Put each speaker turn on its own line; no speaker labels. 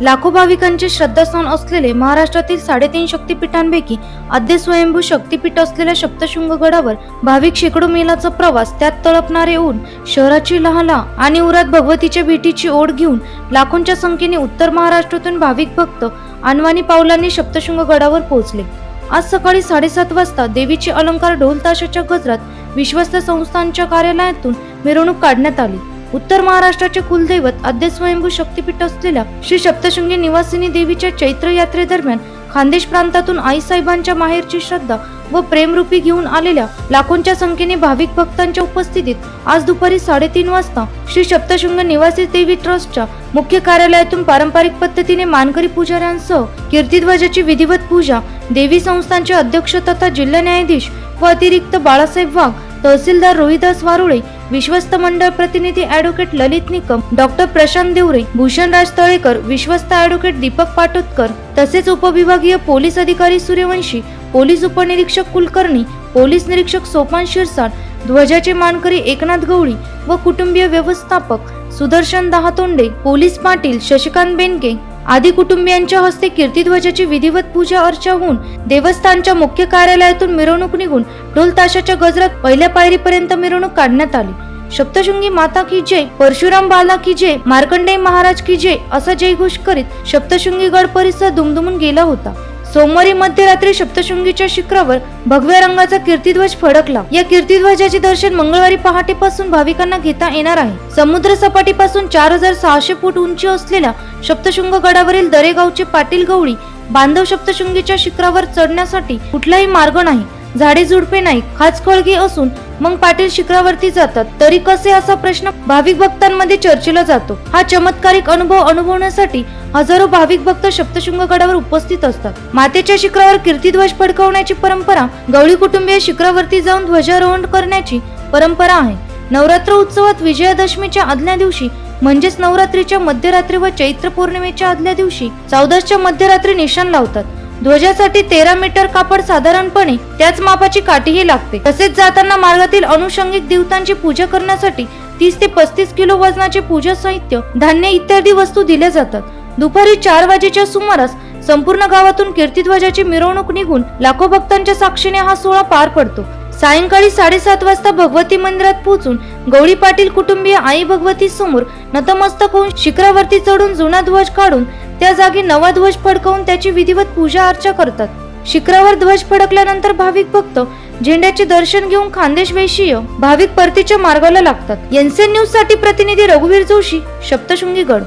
लाखो भाविकांचे श्रद्धास्थान असलेले महाराष्ट्रातील साडेतीन शक्तिपीठांपैकी आद्य स्वयंभू शक्तिपीठ असलेल्या सप्तशृंगगडावर भाविक शेकडो मेलाचा प्रवास त्यात तळपणारे ऊन शहराची लहाला आणि उरात भगवतीच्या भेटीची ओढ घेऊन लाखोंच्या संख्येने उत्तर महाराष्ट्रातून भाविक भक्त अनवाणी पावलांनी सप्तशृंग गडावर पोहोचले. आज सकाळी साडेसात वाजता देवीचे अलंकार ढोल ताशाच्या गजरात विश्वस्त संस्थांच्या कार्यालयातून मिरवणूक काढण्यात आली. उत्तर महाराष्ट्राचे कुलदैवत आद्य स्वयंभू शक्तिपीठ असलेल्या श्री सप्तशृंगी निवासिनी देवीच्या चैत्र यात्रेदरम्यान खानदेश प्रांतातून आईसाहेबांच्या माहेरची श्रद्धा व प्रेमरूपी घेऊन आलेल्या लाखोंच्या संख्येने भाविक भक्तांच्या उपस्थितीत आज दुपारी साडेतीन वाजता श्री सप्तशृंग निवासी देवी ट्रस्टच्या मुख्य कार्यालयातून पारंपरिक पद्धतीने मानकरी पुजाऱ्यांसह कीर्तीध्वजाची विधिवत पूजा देवी संस्थांचे अध्यक्ष तथा जिल्हा न्यायाधीश व अतिरिक्त बाळासाहेब वाघ तहसीलदार रोहिदास वारुळे विश्वस्त मंडळ प्रतिनिधी ॲडव्होकेट ललित निकम डॉक्टर प्रशांत देवरे भूषणराज तळेकर विश्वस्त ॲडव्होकेट दीपक पाटोदकर तसेच उपविभागीय पोलीस अधिकारी सूर्यवंशी पोलीस उपनिरीक्षक कुलकर्णी पोलीस निरीक्षक सोपान शिरसाट ध्वजाचे मानकरी एकनाथ गवळी व कुटुंबीय व्यवस्थापक सुदर्शन दहातोंडे पोलीस पाटील शशिकांत बेनके आदी कुटुंबियांच्या हस्ते कीर्तिध्वजाची विधिवत पूजा अर्चा होऊन देवस्थानच्या मुख्य कार्यालयातून मिरवणूक निघून ढोल ताशाच्या गजरात पहिल्या पायरीपर्यंत मिरवणूक काढण्यात आली. सप्तशृंगी माता की जय परशुराम बाला की जय मार्कंडेय महाराज की जय असा जयघोष करीत सप्तशृंगी गड परिसर दुमदुमून गेला होता. सोमवारी मध्यरात्री सप्तशृंगीच्या शिखरावर भगव्या रंगाचा कीर्तिध्वज फडकला. या कीर्तिध्वजाचे दर्शन मंगळवारी पहाटेपासून भाविकांना घेता येणार आहे. समुद्र सपाटीपासून चार हजार सहाशे फूट उंची असलेल्या सप्तशृंग गडावरील दरेगावचे पाटील गवळी बांधव सप्तशृंगीच्या शिखरावर चढण्यासाठी कुठलाही मार्ग नाही. झाडे झुडपे नाही खाचखळगी असून मग पाटील शिखरावरती जातात. तरी कसे असा प्रश्न भाविक भक्तांमध्ये चर्चेला जातो. हा चमत्कारिक अनुभव अनुभवण्यासाठी हजारो भाविक भक्त सप्तशृंग गडावर उपस्थित असतात. मातेच्या शिखरावर कीर्तीध्वज फडकवण्याची परंपरा गवळी कुटुंबीय शिखरावरती जाऊन ध्वजारोहण करण्याची परंपरा आहे. नवरात्र उत्सवात विजयादशमीच्या आदल्या दिवशी म्हणजेच नवरात्रीच्या मध्यरात्री व चैत्र पौर्णिमेच्या आदल्या दिवशी चौदसच्या मध्यरात्री निशाण लावतात. ध्वजासाठी तेरा मीटर कापड साधारणपणे त्याच मापाची काठीही लागते. तसेच जाताना मार्गातील अनुषंगिक देवतांची पूजा करण्यासाठी तीस ते पस्तीस किलो वजनाचे पूजा साहित्य धान्य इत्यादी वस्तू दिल्या जातात. दुपारी चार वाजेच्या सुमारास संपूर्ण गावातून कीर्तीध्वजाची मिरवणूक निघून लाखो भक्तांच्या साक्षीने हा सोहळा पार पडतो. सायंकाळी साडेसात वाजता भगवती मंदिरात पोहोचून गौळी पाटील कुटुंबीय आई भगवती समोर नतमस्तक होऊन शिखरावरती चढून जुना ध्वज काढून त्या जागी नवा ध्वज फडकवून त्याची विधिवत पूजा अर्चा करतात. शिखरावर ध्वज फडकल्यानंतर भाविक भक्त झेंड्याचे दर्शन घेऊन खानदेश वैशीय भाविक परतीच्या मार्गाला लागतात. एनसीएन न्यूजसाठी प्रतिनिधी रघुवीर जोशी सप्तशृंगी गड